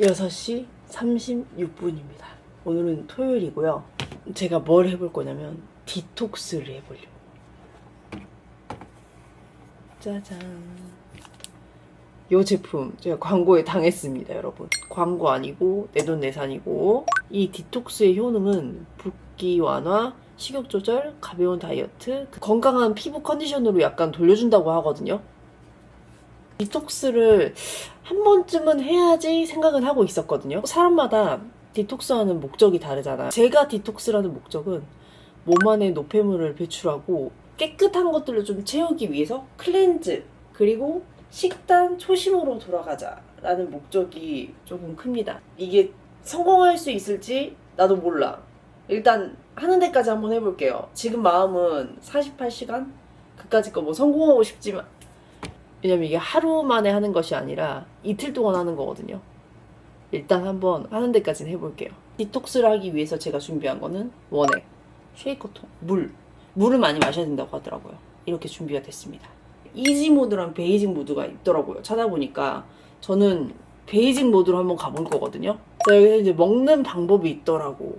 6시 36분입니다. 오늘은 토요일이고요. 제가 뭘 해볼 거냐면 디톡스를 해보려고. 짜잔. 이 제품 제가 광고에 당했습니다, 여러분. 광고 아니고 내 돈 내산이고 이 디톡스의 효능은 붓기 완화, 식욕 조절, 가벼운 다이어트, 그 건강한 피부 컨디션으로 약간 돌려준다고 하거든요. 디톡스를 한 번쯤은 해야지 생각은 하고 있었거든요. 사람마다 디톡스하는 목적이 다르잖아요. 제가 디톡스라는 목적은 몸 안에 노폐물을 배출하고 깨끗한 것들을 좀 채우기 위해서 클렌즈 그리고 식단 초심으로 돌아가자라는 목적이 조금 큽니다. 이게 성공할 수 있을지 나도 몰라. 일단 하는 데까지 한번 해볼게요. 지금 마음은 48시간? 그까짓 거 뭐 성공하고 싶지만 왜냐면 이게 하루 만에 하는 것이 아니라 이틀 동안 하는 거거든요. 일단 한번 하는 데까지는 해볼게요. 디톡스를 하기 위해서 제가 준비한 거는 원액, 쉐이커통, 물. 물을 많이 마셔야 된다고 하더라고요. 이렇게 준비가 됐습니다. 이지 모드랑 베이징 모드가 있더라고요. 찾아보니까 저는 베이징 모드로 한번 가볼 거거든요. 자, 여기서 이제 먹는 방법이 있더라고.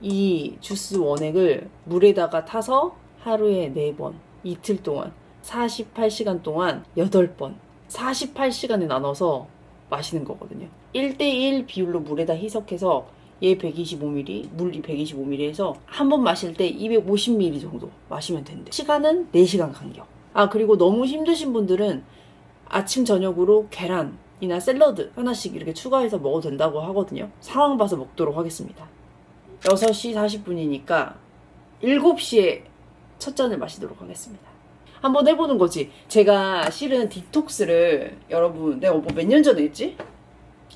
이 주스 원액을 물에다가 타서 하루에 4번, 이틀 동안 48시간 동안 8번, 48시간에 나눠서 마시는 거거든요. 1대1 비율로 물에다 희석해서 얘 125ml, 물이 125ml 해서 한 번 마실 때 250ml 정도 마시면 된대. 시간은 4시간 간격. 아, 그리고 너무 힘드신 분들은 아침, 저녁으로 계란이나 샐러드 하나씩 이렇게 추가해서 먹어도 된다고 하거든요. 상황 봐서 먹도록 하겠습니다. 6시 40분이니까 7시에 첫 잔을 마시도록 하겠습니다. 한번 해보는 거지. 제가 실은 디톡스를 여러분 내가 뭐 몇 년 전에 했지?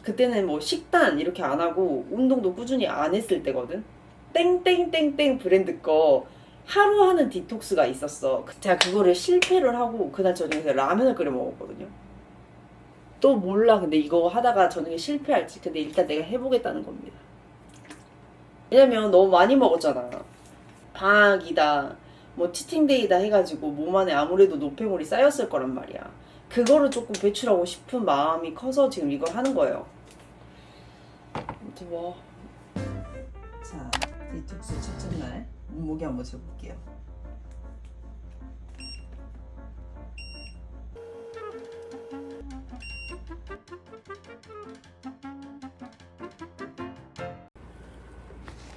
그때는 뭐 식단 이렇게 안 하고 운동도 꾸준히 안 했을 때거든. 땡땡땡땡 브랜드 거 하루 하는 디톡스가 있었어. 제가 그거를 실패를 하고 그날 저녁에 라면을 끓여 먹었거든요. 또 몰라. 근데 이거 하다가 저녁에 실패할지. 근데 일단 내가 해보겠다는 겁니다. 왜냐면 너무 많이 먹었잖아. 방학이다. 뭐 치팅데이다 해가지고 몸 안에 아무래도 노폐물이 쌓였을 거란 말이야. 그거를 조금 배출하고 싶은 마음이 커서 지금 이걸 하는 거예요. 아무튼 뭐. 자, 디톡스 첫째 날 몸무게 한번 재볼게요.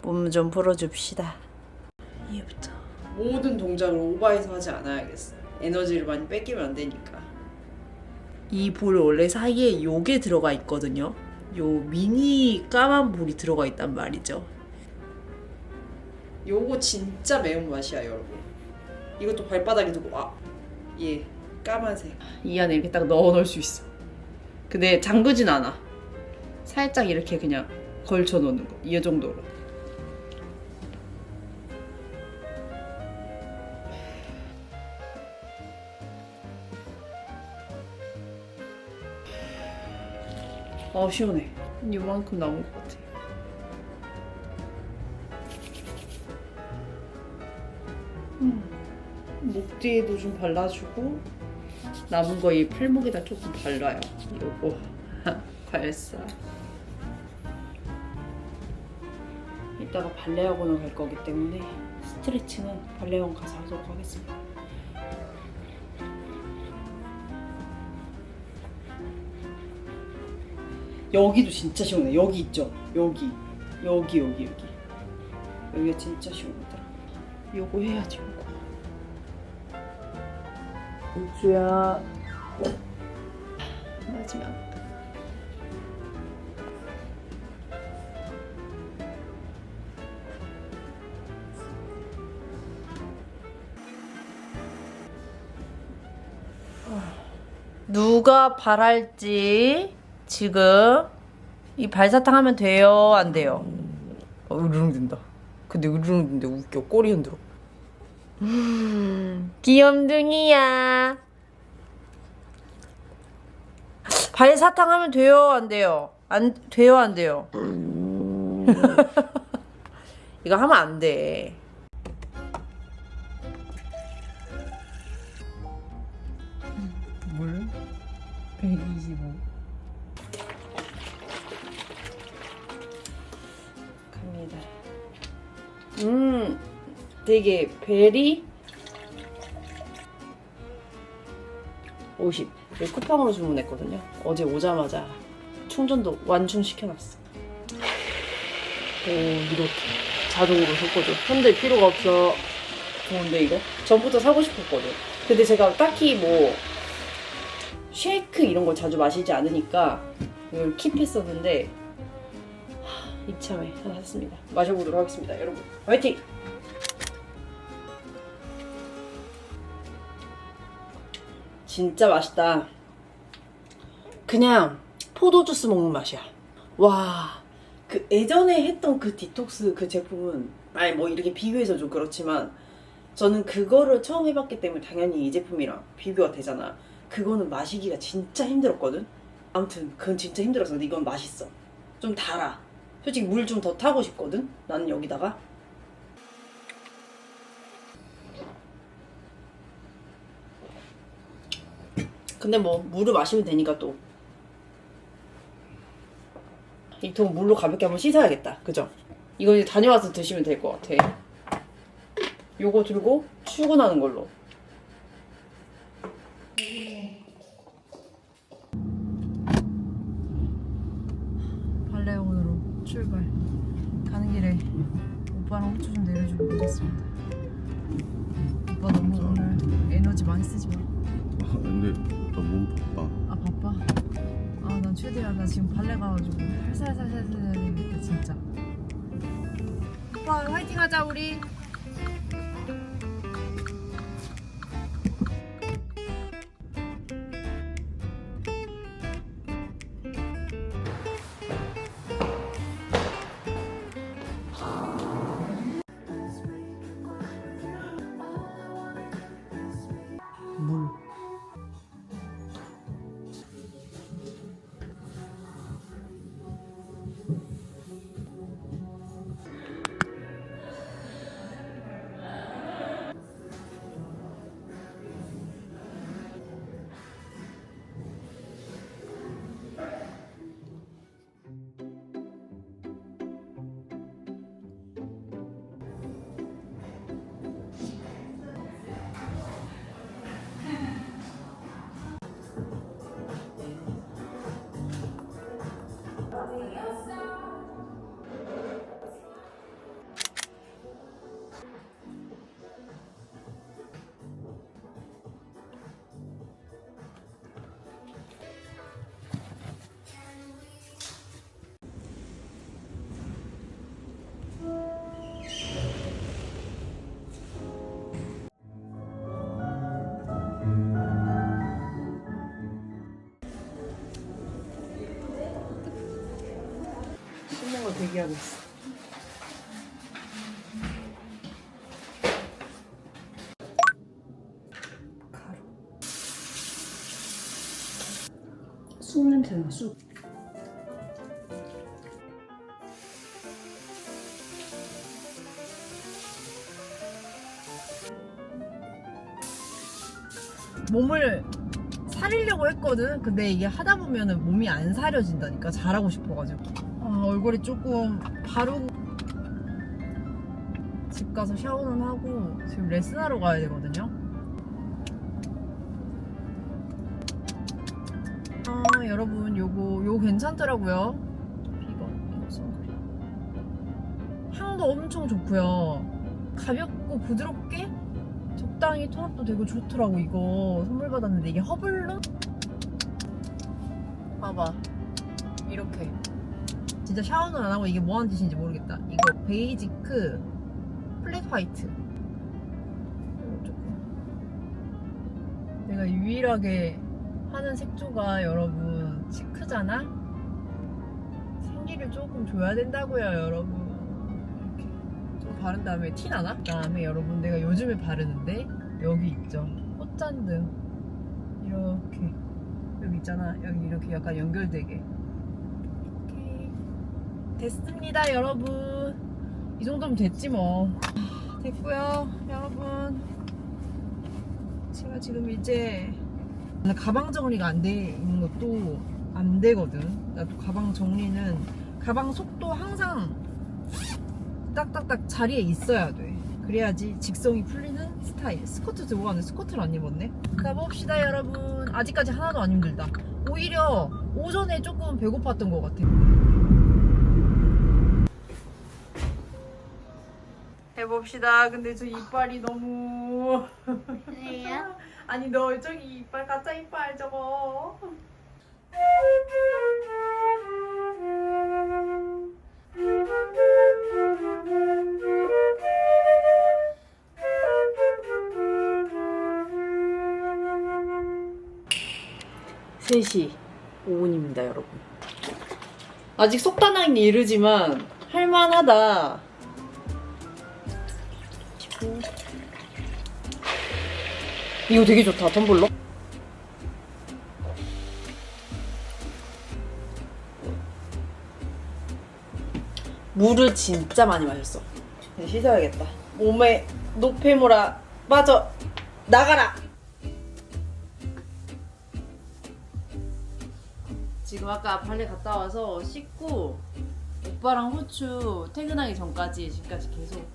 몸 좀 풀어줍시다. 모든 동작을 오버해서 하지 않아야겠어. 에너지를 많이 뺏기면 안 되니까. 이 볼 원래 사이에 요게 들어가 있거든요. 요 미니 까만 볼이 들어가 있단 말이죠. 요거 진짜 매운 맛이야, 여러분. 이것도 발바닥에 두고 와. 예, 까만색. 이 안에 이렇게 딱 넣어 놓을 수 있어. 근데 잠그진 않아. 살짝 이렇게 그냥 걸쳐 놓는 거. 이 정도로. 아 시원해. 이만큼 남은 것 같아. 음, 목 뒤에도 좀 발라주고 남은 거 이 팔목에다 조금 발라요. 요거 발사. 이따가 발레학원을 갈 거기 때문에 스트레칭은 발레학원 가서 하도록 하겠습니다. 여기도 진짜 시원해. 여기 있죠? 여기. 여기, 여기, 여기. 여기가 진짜 시원하더라. 요거 해야지, 요거. 우주야. 마지막. 누가 발할지 지금 이 발사탕 하면 돼요 안 돼요? 어, 으르릉 된다. 근데 으르릉 된데 웃겨 꼬리 흔들어. 음, 귀염둥이야. 발사탕 하면 돼요 안 돼요? 안 돼요 안 돼요? 이거 하면 안 돼. 물 125. 음, 되게 베리 50. 네, 쿠팡으로 주문했거든요. 어제 오자마자 충전도 완충시켜놨어. 오, 이렇게 자동으로 섞어줘. 흔들 필요가 없어. 좋은데 이거? 전부터 사고 싶었거든. 근데 제가 딱히 뭐 쉐이크 이런 걸 자주 마시지 않으니까 이걸 킵했었는데 하, 이참에 하나 샀습니다. 마셔보도록 하겠습니다, 여러분. 화이팅! 진짜 맛있다. 그냥 포도 주스 먹는 맛이야. 와, 그 예전에 했던 그 디톡스 그 제품은 아니 뭐 이렇게 비교해서 좀 그렇지만 저는 그거를 처음 해봤기 때문에 당연히 이 제품이랑 비교가 되잖아. 그거는 마시기가 진짜 힘들었거든. 아무튼 그건 진짜 힘들었어. 근데 이건 맛있어. 좀 달아. 솔직히 물 좀 더 타고 싶거든. 나는 여기다가 근데 뭐 물을 마시면 되니까 또 이 통 물로 가볍게 한번 씻어야겠다. 그죠? 이거 이제 다녀와서 드시면 될 것 같아. 요거 들고 출근하는 걸로. 나 지금 발레 가가지고 살살살살살 해야겠다 진짜 오빠 화이팅 하자 우리 물 대기하고 있어 가루 쑥 냄새 나 쑥 몸을 사리려고 했거든. 근데 이게 하다 보면은 몸이 안 사려진다니까. 잘하고 싶어가지고. 아, 얼굴이 조금 바르고. 집 가서 샤워는 하고 지금 레슨하러 가야 되거든요. 아, 여러분, 요거, 요거 괜찮더라고요. 향도 엄청 좋고요. 가볍고 부드럽게 적당히 톤업도 되고 좋더라고 이거 선물 받았는데 이게 허블로 봐봐 이렇게 진짜 샤워는 안 하고 이게 뭐 하는 짓인지 모르겠다. 이거 베이지크 플랫 화이트. 조금. 내가 유일하게 하는 색조가 여러분 시크잖아? 생기를 조금 줘야 된다고요 여러분. 이렇게. 좀 바른 다음에 티 나나? 그 다음에 여러분 내가 요즘에 바르는데 여기 있죠. 꽃잔등. 이렇게. 여기 있잖아. 여기 이렇게 약간 연결되게 됐습니다 여러분 이 정도면 됐지 뭐 아, 됐고요 여러분 제가 지금 이제 가방 정리가 안 돼 있는 것도 안 되거든 나도 가방 정리는 가방 속도 항상 딱딱딱 자리에 있어야 돼. 그래야지 직성이 풀리는 스타일. 스커트 들고 가는 스커트를 안 입었네. 가봅시다 여러분. 아직까지 하나도 안 힘들다. 오히려 오전에 조금 배고팠던 것 같아. 해봅시다. 근데 저 이빨이 너무 왜요? 아니 너 저기 이빨 가짜 이빨 저거. 세시 5분입니다, 여러분. 아직 속단하긴 이르지만 할만하다. 15. 이거 되게 좋다, 텀블러. 물을 진짜 많이 마셨어. 이제 씻어야겠다. 몸에 노폐물아 빠져 나가라. 지금 아까 발레 갔다 와서 씻고 오빠랑 후추 퇴근하기 전까지 지금까지 계속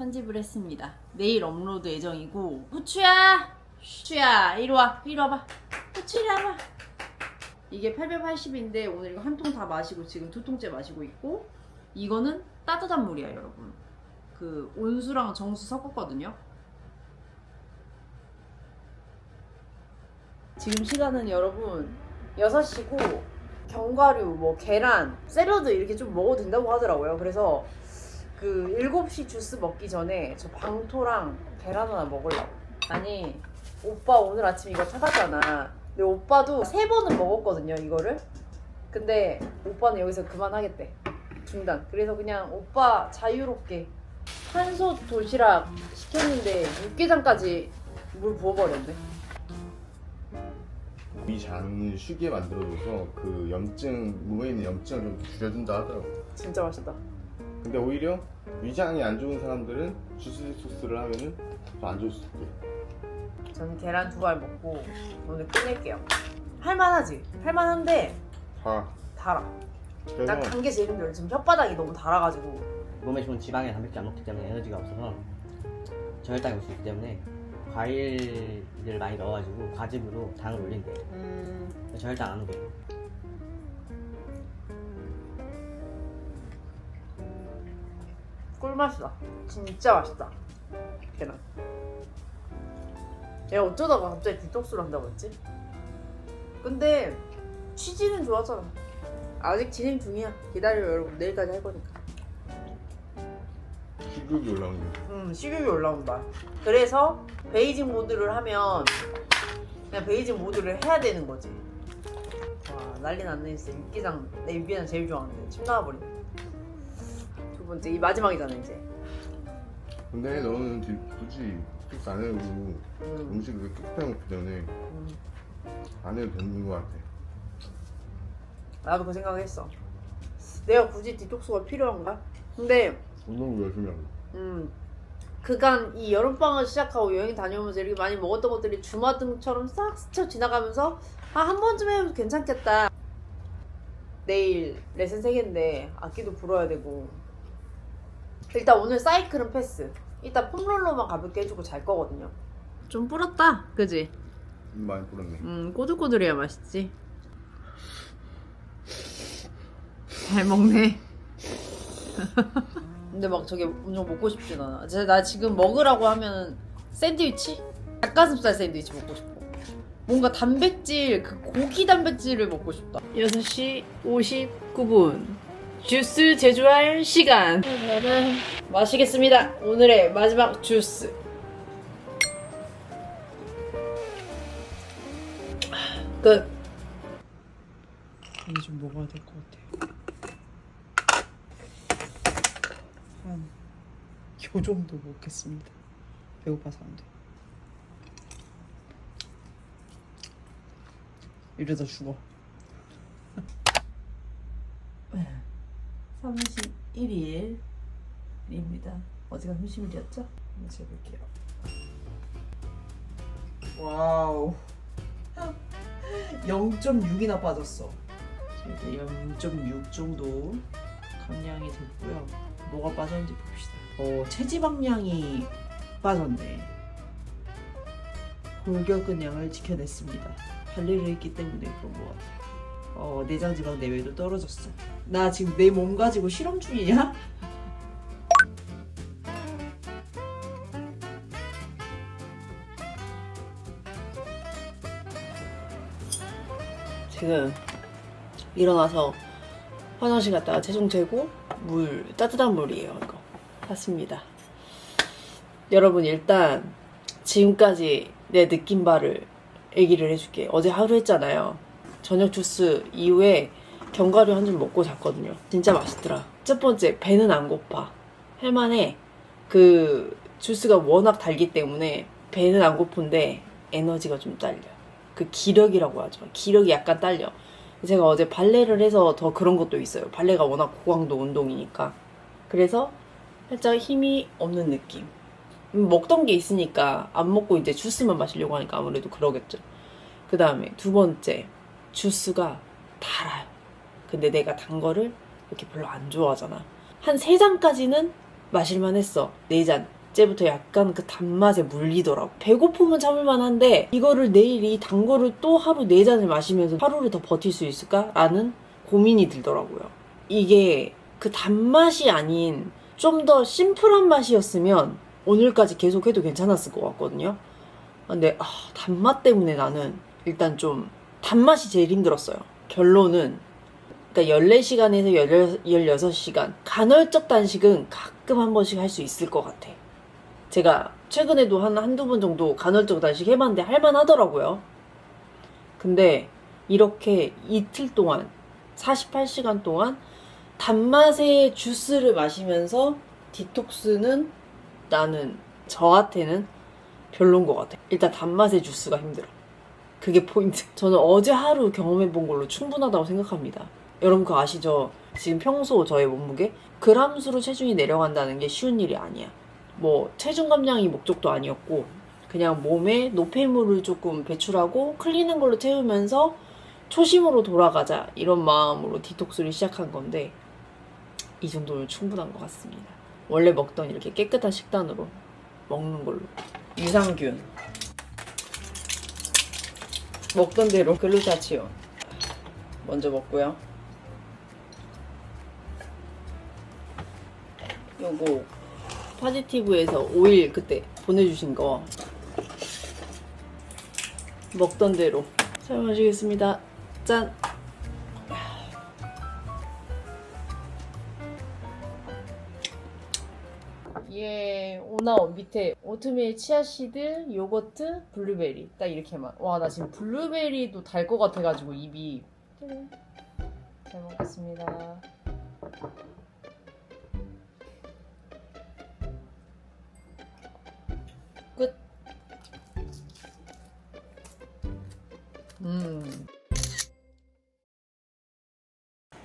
편집을 했습니다. 내일 업로드 예정이고 후추야, 후추야 이리 와, 이리 와봐. 후추 이리 와봐. 이게 880인데 오늘 이거 한 통 다 마시고 지금 두 통째 마시고 있고 이거는 따뜻한 물이야 여러분. 그 온수랑 정수 섞었거든요. 지금 시간은 여러분 6시고 견과류, 뭐 계란, 샐러드 이렇게 좀 먹어도 된다고 하더라고요. 그래서 그 7시 주스 먹기 전에 저 방토랑 계란 하나 먹으려고. 아니, 오빠 오늘 아침 이거 사갔잖아. 근데 오빠도 세 번은 먹었거든요, 이거를. 근데 오빠는 여기서 그만하겠대. 중단. 그래서 그냥 오빠 자유롭게 탄소 도시락 시켰는데 육개장까지 물 부어버렸네. 이 장을 쉬게 만들어줘서 그 염증 몸에 있는 염증을 좀 줄여준다 하더라고. 진짜 맛있다. 근데 오히려 위장이 안 좋은 사람들은 주스 소스를 하면은 더 안 좋을 수 있대. 저는 계란 두 알 먹고 오늘 끝낼게요. 할만하지? 할만한데 다. 달아. 그래서 난단게 제일 힘들어. 지금 혓바닥이 너무 달아가지고. 몸에 좋은 지방의 단백질 안 먹기 때문에 에너지가 없어서 저혈당이 올 수 있기 때문에 과일을 많이 넣어가지고 과즙으로 당을 올린대요. 음, 저혈당 안 오게. 꿀맛이다. 진짜 맛있다. 계란. 얘가 어쩌다가 갑자기 디톡스를 한다고 했지? 근데 취지는 좋았잖아. 아직 진행 중이야. 기다려 여러분. 내일까지 할 거니까. 식욕이 올라오는 거. 음, 식욕이 올라온다. 그래서 베이징 모드를 하면 그냥 베이징 모드를 해야 되는 거지. 와, 난리 났네 진짜. 육개장, 내 육개장 제일 좋아하는데 침 나와버리네. 두 번째, 이 마지막이잖아 이제. 근데 너는 뒤- 굳이 식안 해도 음, 음식을 깨끗하게 먹기 때문에 음. 안 해도 되는 것 같아. 나도 그 생각했어. 내가 굳이 디톡스가 필요한가? 근데 운동도 열심히 하고. 음, 그간 이 여름방학 시작하고 여행 다녀오면서 이렇게 많이 먹었던 것들이 주마등처럼 싹 스쳐 지나가면서 아, 한 번쯤 해도 괜찮겠다. 내일 레슨 3개인데 악기도 불어야 되고 일단 오늘 사이클은 패스. 이따 폼롤러만 가볍게 해주고 잘 거거든요. 좀 불었다, 그지? 많이 불었네. 음, 꼬들꼬들해야 맛있지. 잘 먹네. 근데 막 저게 엄청 먹고 싶진 않아. 제- 나 지금 먹으라고 하면 샌드위치? 닭가슴살 샌드위치 먹고 싶어. 뭔가 단백질, 그 고기 단백질을 먹고 싶다. 6시 59분. 주스 제조할 시간. 마시겠습니다. 오늘의 마지막 주스. 끝. 이제 좀 먹어야 될 것 같아. 한, 요 정도 먹겠습니다. 배고파서 안 돼. 이러다 죽어. 31일입니다. 어제가 30일이었죠? 한번 재볼게요. 와우. 0.6이나 빠졌어. 이제 0.6 정도 감량이 됐고요. 뭐가 빠졌는지 봅시다. 어, 체지방량이 빠졌네. 골격근량을 지켜냈습니다. 관리를 했기 때문에 그런 것 같아요. 어, 내장지방 내외도 떨어졌어. 나 지금 내 몸 가지고 실험 중이냐? 지금 일어나서 화장실 갔다가 체중 재고 물 따뜻한 물이에요 이거 샀습니다 여러분 일단 지금까지 내 느낀 바를 얘기를 해줄게 어제 하루 했잖아요 저녁 주스 이후에 견과류 한줄 먹고 잤거든요 진짜 맛있더라 첫 번째 배는 안 고파 할만해 그 주스가 워낙 달기 때문에 배는 안 고픈데 에너지가 좀 딸려 그 기력이라고 하죠 기력이 약간 딸려 제가 어제 발레를 해서 더 그런 것도 있어요. 발레가 워낙 고강도 운동이니까. 그래서 살짝 힘이 없는 느낌. 음, 먹던 게 있으니까 안 먹고 이제 주스만 마시려고 하니까 아무래도 그러겠죠. 그 다음에 두 번째, 주스가 달아요. 근데 내가 단 거를 이렇게 별로 안 좋아하잖아. 한 세 잔까지는 마실만 했어. 네 잔. 째부터 약간 그 단맛에 물리더라고. 배고프면 참을만 한데, 이거를 내일 이 단 거를 또 하루 네 잔을 마시면서 하루를 더 버틸 수 있을까? 라는 고민이 들더라고요. 이게 그 단맛이 아닌 좀 더 심플한 맛이었으면 오늘까지 계속 해도 괜찮았을 것 같거든요. 근데, 아, 단맛 때문에 나는 일단 좀 단맛이 제일 힘들었어요. 결론은 그러니까 14시간에서 16 시간. 간헐적 단식은 가끔 한 번씩 할 수 있을 것 같아. 제가 최근에도 한 한두 번 정도 간헐적 단식 해봤는데 할만하더라고요. 근데 이렇게 이틀 동안, 48시간 동안 단맛의 주스를 마시면서 디톡스는 나는 저한테는 별론 것 같아. 일단 단맛의 주스가 힘들어. 그게 포인트. 저는 어제 하루 경험해 본 걸로 충분하다고 생각합니다. 여러분 그거 아시죠? 지금 평소 저의 몸무게 그람수로 체중이 내려간다는 게 쉬운 일이 아니야. 뭐 체중 감량이 목적도 아니었고 그냥 몸에 노폐물을 조금 배출하고 클리는 걸로 채우면서 초심으로 돌아가자 이런 마음으로 디톡스를 시작한 건데 이 정도면 충분한 것 같습니다. 원래 먹던 이렇게 깨끗한 식단으로 먹는 걸로 유산균 먹던 대로 글루타치온 먼저 먹고요. 요거 파지티브에서 오일 그때 보내주신 거 먹던 대로 잘 마시겠습니다. 짠. 오나온 밑에 오트밀 치아씨드, 요거트, 블루베리 딱 이렇게만. 와, 나 지금 블루베리도 달 것 같아가지고 입이. 짜잔. 잘 먹겠습니다. 끝. 음.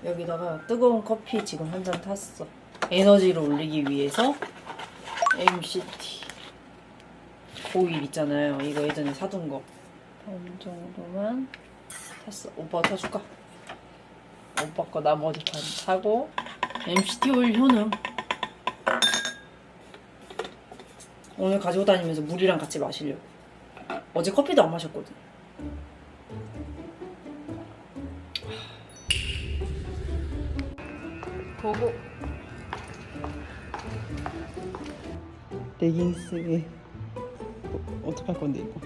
여기다가 뜨거운 커피 지금 한 잔 탔어. 에너지를 올리기 위해서 MCT 오일 있잖아요. 이거 예전에 사둔 거. 반 정도만 탔어. 오빠 타줄까? 오빠 거 나머지 반 사고 MCT 오일 효능. 오늘 가지고 다니면서 물이랑 같이 마시려고. 어제 커피도 안 마셨거든. 보고. 레깅스에. 어, 어떡할 건데 이거?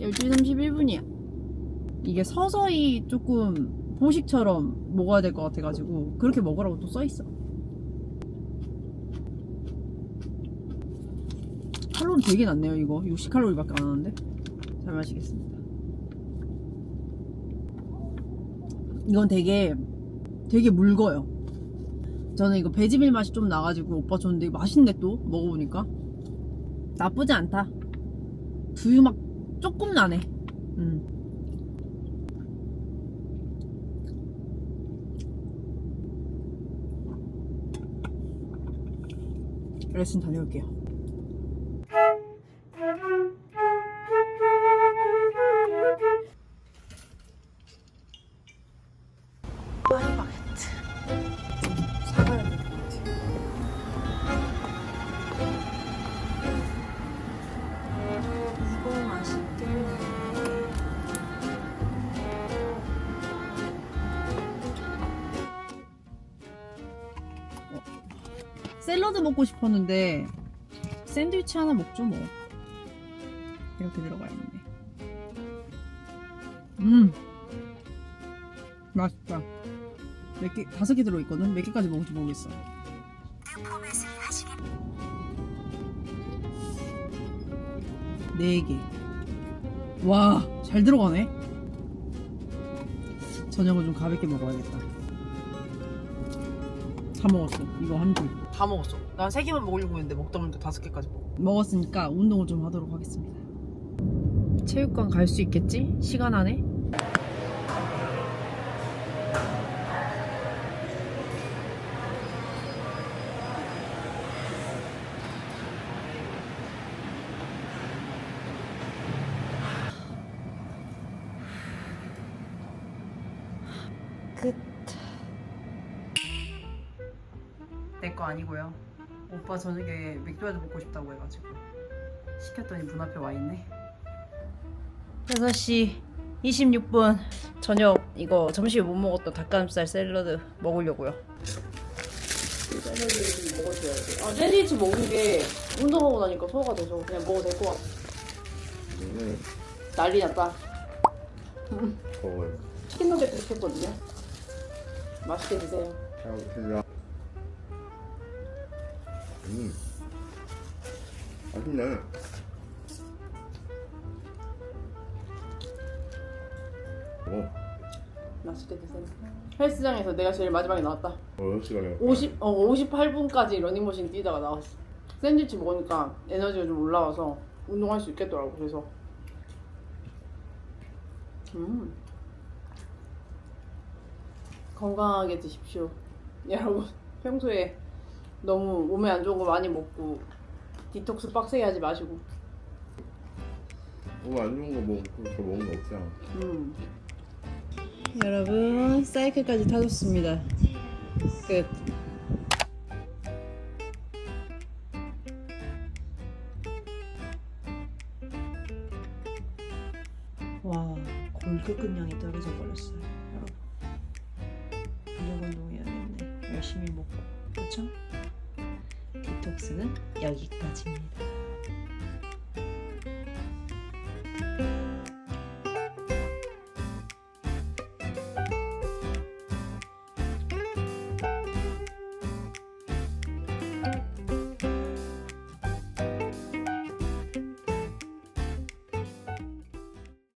(12시 31분이야) 이게 서서히 조금 보식처럼 먹어야 될 것 같아가지고 그렇게 먹으라고 또 써있어. 칼로리 되게 낮네요 이거. 60칼로리밖에 안 하는데. 잘 마시겠습니다. 이건 되게 되게 묽어요 저는 이거 베지밀 맛이 좀 나가지고 오빠 줬는데 맛있네 또 먹어보니까 나쁘지 않다 두유 막 조금 나네 음. 레슨 다녀올게요. 샐러드 먹고 싶었는데 샌드위치 하나 먹죠 뭐. 이렇게 들어가 있네. 음, 맛있다. 몇 개, 다섯 개 들어있거든? 몇 개까지 먹을지 모르겠어. 네 개. 와, 잘 들어가네. 저녁을 좀 가볍게 먹어야겠다. 다 먹었어. 이거 한 줄. 다 먹었어. 난 세 개만 먹으려고 했는데 먹다 보니까 다섯 개까지 먹어. 먹었으니까 운동을 좀 하도록 하겠습니다. 체육관 갈 수 있겠지? 시간 안에? 거 아니고요. 오빠 저녁에 맥주라도 먹고 싶다고 해가지고 시켰더니 문 앞에 와 있네. 6시 26분 저녁 이거 점심에 못 먹었던 닭가슴살 샐러드 먹으려고요. 샐러드 좀 먹어줘야 돼. 아 샌드위치 먹은 게 운동하고 나니까 소화가 돼서 그냥 먹어도 될 것 같아. 음, 난리 났다. 먹어요. 치킨 너겟 시켰거든요. 맛있게 드세요. 잘 먹겠습니다. 음, 맛있네. 오, 맛있게 드세요. 헬스장에서 내가 제일 마지막에 나왔다. 어, 몇 시간이야? 50, 어, 58분까지 러닝머신 뛰다가 나왔어. 샌드위치 먹으니까 에너지가 좀 올라와서 운동할 수 있겠더라고. 그래서 음 건강하게 드십시오, 여러분. 평소에 너무 몸에 안 좋은 거 많이 먹고 디톡스 빡세게 하지 마시고. 뭐안 좋은 거 뭐, 그거 먹는 거 없잖아. 음. 여러분 사이클까지 타줬습니다. 끝.